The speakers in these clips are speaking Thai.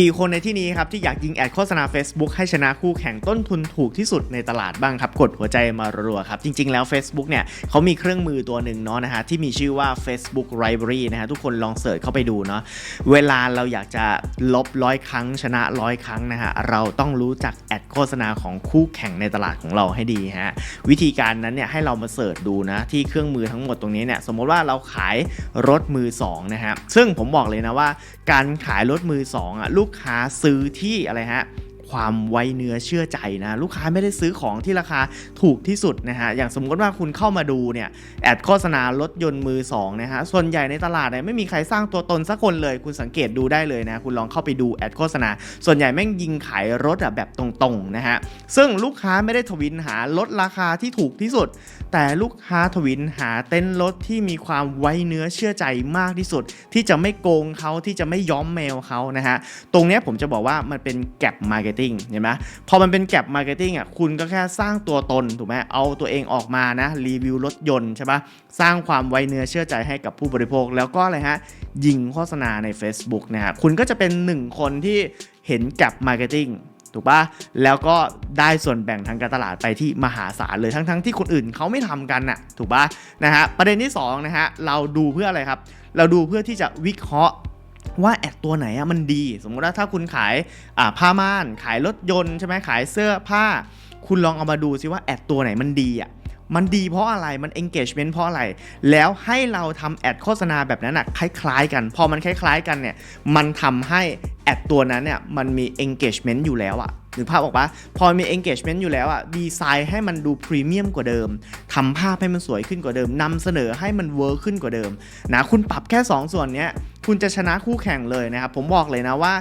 กี่คนในที่นี้ครับที่อยากยิงแอดโฆษณา Facebook ให้ชนะคู่แข่งต้นทุนถูกที่สุดในตลาดบ้างครับ กดหัวใจมารัวๆครับ จริง ๆ แล้ว Facebook เนี่ยเขามีเครื่องมือตัวหนึ่งเนาะนะฮะที่มีชื่อว่า Facebook Library นะฮะทุกคนลองเสิร์ชเข้าไปดูเนาะเวลาเราอยากจะลบร้อยครั้งชนะร้อยครั้งนะฮะเราต้องรู้จักแอดโฆษณาของคู่แข่งในตลาดของเราให้ดีฮะวิธีการนั้นเนี่ยให้เรามาเสิร์ชดูนะที่เครื่องมือทั้งหมดตรงนี้เนี่ยสมมติว่าเราขายรถมือสองนะฮะซึ่งผมบอกเลยนะว่า การขายรถมือสองอะลููกค้าซื้อที่อะไรฮะความไว้เนื้อเชื่อใจนะลูกค้าไม่ได้ซื้อของที่ราคาถูกที่สุดนะฮะอย่างสมมติว่าคุณเข้ามาดูเนี่ยแอดโฆษณารถยนต์มือสองนะฮะส่วนใหญ่ในตลาดเนี่ยไม่มีใครสร้างตัวตนสักคนเลย คุณสังเกตดูได้เลยนะ คุณลองเข้าไปดูแอดโฆษณา ส่วนใหญ่แม่งยิงขายรถแบบตรงๆนะฮะซึ่งลูกค้าไม่ได้ทวินหารถราคาที่ถูกที่สุด แต่ลูกค้าทวินหาเต้นรถที่มีความไว้เนื้อเชื่อใจมากที่สุด ที่จะไม่โกงเขาที่จะไม่ย้อมแมวเขานะฮะตรงนี้ผมจะบอกว่ามันเป็นแกลบมาร์เก็ตติ้งเห็นไหมพอมันเป็นแกลบมาร์เก็ตติ้งอะคุณก็แค่สร้างตัวตนถูกไหมเอาตัวเองออกมานะรีวิวรถยนต์ใช่ปะสร้างความไว้เนื้อเชื่อใจให้กับผู้บริโภค แล้วก็อะไรฮะยิงโฆษณาใน Facebook นะฮะคุณก็จะเป็นหนึ่งคนที่เห็นแกลบมาร์เก็ตติ้ง ถูกปะแล้วก็ได้ส่วนแบ่งทางการตลาดไปที่มหาศาลเลยทั้งๆทที่คนอื่นเขาไม่ทำกันน่ะถูกปะนะฮะประเด็นที่สองนะฮะเราดูเพื่ออะไรครับ เราดูเพื่อที่จะวิเคราะห์ว่าแอดตัวไหนอะมันดี สมมติว่าถ้าคุณขายผ้าม่าน ขายรถยนต์ใช่ไหมขายเสื้อผ้า คุณลองเอามาดูซิว่าแอดตัวไหนมันดีอะมันดีเพราะอะไร มัน engagement เพราะอะไร แล้วให้เราทำแอดโฆษณาแบบนั้นอะคล้ายๆกัน พอมันคล้ายๆกันเนี่ย มันทำให้ แอดตัวนั้นเนี่ยมันมี engagement อยู่แล้วอะ หรือภาพบอกว่าพอมี engagement อยู่แล้วอะดีไซน์ให้มันดูพรีเมียมกว่าเดิมทำภาพให้มันสวยขึ้นกว่าเดิมนำเสนอให้มันเวิร์คขึ้นกว่าเดิมนะคุณปรับแค่ 2 ส่วนเนี้ยคุณจะชนะคู่แข่งเลยนะครับ ผมบอกเลยนะว่า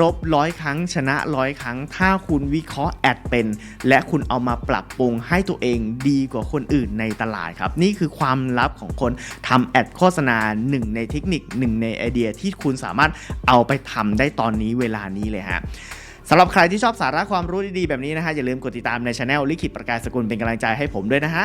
รบร้อยครั้งชนะร้อยครั้ง ถ้าคุณวิเคราะห์แอดเป็น และคุณเอามาปรับปรุงให้ตัวเองดีกว่าคนอื่นในตลาดครับ นี่คือความลับของคนทำแอดโฆษณาหนึ่งในเทคนิคหนึ่งในไอเดียที่คุณสามารถเอาไปทำได้ตอนนี้เวลานี้เลยฮะ สำหรับใครที่ชอบสาระความรู้ดีๆแบบนี้นะฮะอย่าลืมกดติดตามในช anel ลิขิตประกายสกุลเป็นกำลังใจให้ผมด้วยนะฮะ